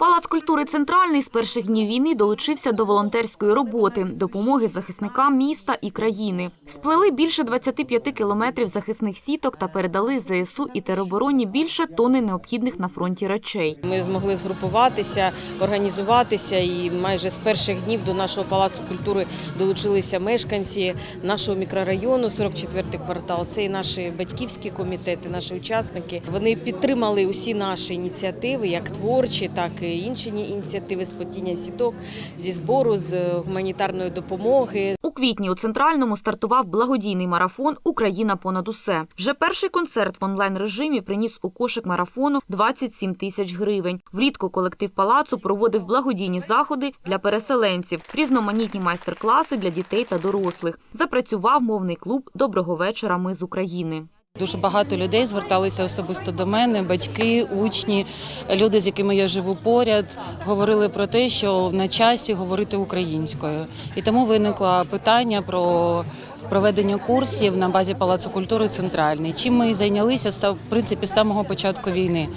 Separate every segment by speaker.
Speaker 1: Палац культури центральний з перших днів війни долучився до волонтерської роботи, допомоги захисникам міста і країни. Сплели більше 25 кілометрів захисних сіток та передали ЗСУ і теробороні більше тони необхідних на фронті речей.
Speaker 2: Ми змогли згрупуватися, організуватися, і майже з перших днів до нашого палацу культури долучилися мешканці нашого мікрорайону, 44-й квартал. Це і наші батьківські комітети, наші учасники. Вони підтримали усі наші ініціативи, як творчі, так і інші ініціативи з плетіння сіток, зі збору, з гуманітарної допомоги.
Speaker 1: У квітні у центральному стартував благодійний марафон Україна понад усе. Вже перший концерт в онлайн режимі приніс у кошик марафону 27 тисяч гривень. Влітку колектив палацу проводив благодійні заходи для переселенців, різноманітні майстер-класи для дітей та дорослих. Запрацював мовний клуб Доброго вечора. Ми з України.
Speaker 3: Дуже багато людей зверталися особисто до мене, батьки, учні, люди, з якими я живу поряд, говорили про те, що на часі говорити українською. І тому виникло питання про проведення курсів на базі Палацу культури Центральний. Чим ми і зайнялися в принципі з самого початку війни.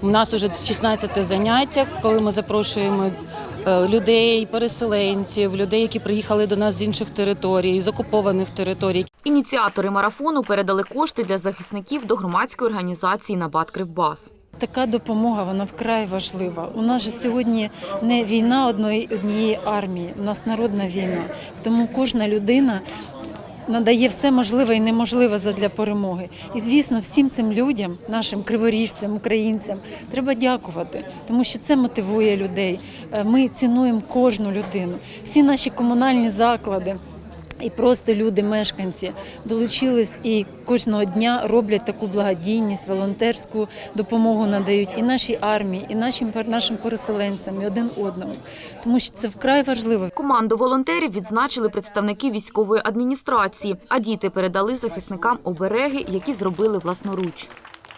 Speaker 3: У нас уже 16 заняття, коли ми запрошуємо. Е, Людей, переселенців, людей, які приїхали до нас з інших територій, з окупованих територій,
Speaker 1: Ініціатори марафону передали кошти для захисників до громадської організації Набат Кривбас.
Speaker 4: Така допомога вона вкрай важлива. У нас же сьогодні не війна одної однієї армії, у нас народна війна. Тому кожна людина надає все можливе і неможливе задля перемоги. І звісно, всім цим людям, нашим криворіжцям, українцям, треба дякувати, тому що це мотивує людей. Е, Ми цінуємо кожну людину. Всі наші комунальні заклади. І просто люди, мешканці, долучились і кожного дня роблять таку благодійність, волонтерську допомогу надають і нашій армії, і нашим нашим переселенцям, і один одному. Тому що це вкрай важливо.
Speaker 1: Команду волонтерів відзначили представники військової адміністрації, а діти передали захисникам обереги, які зробили власноруч.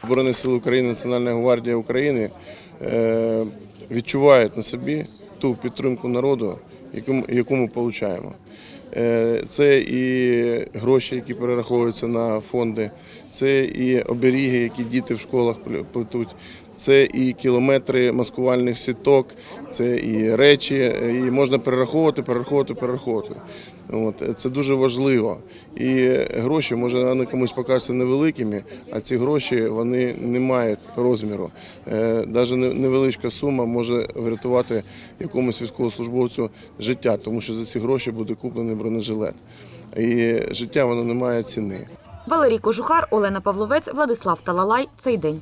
Speaker 5: Збройні сили України, Національна гвардія України е, відчувають на собі ту підтримку народу, яку ми отримуємо. Це і гроші, які перераховуються на фонди, це і оберіги, які діти в школах пле- плетуть, це і кілометри маскувальних сіток, це і речі, і можна перераховувати, перераховувати, перераховувати. От, це дуже важливо. І гроші, може, вони комусь покажуться невеликими, а ці гроші вони не мають розміру. Навіть невеличка сума може врятувати якомусь військовослужбовцю життя, тому що за ці гроші буде куплений бронежилет. І життя воно не має ціни.
Speaker 1: Валерій Кожухар, Олена Павловець, Владислав Талалай. Цей день.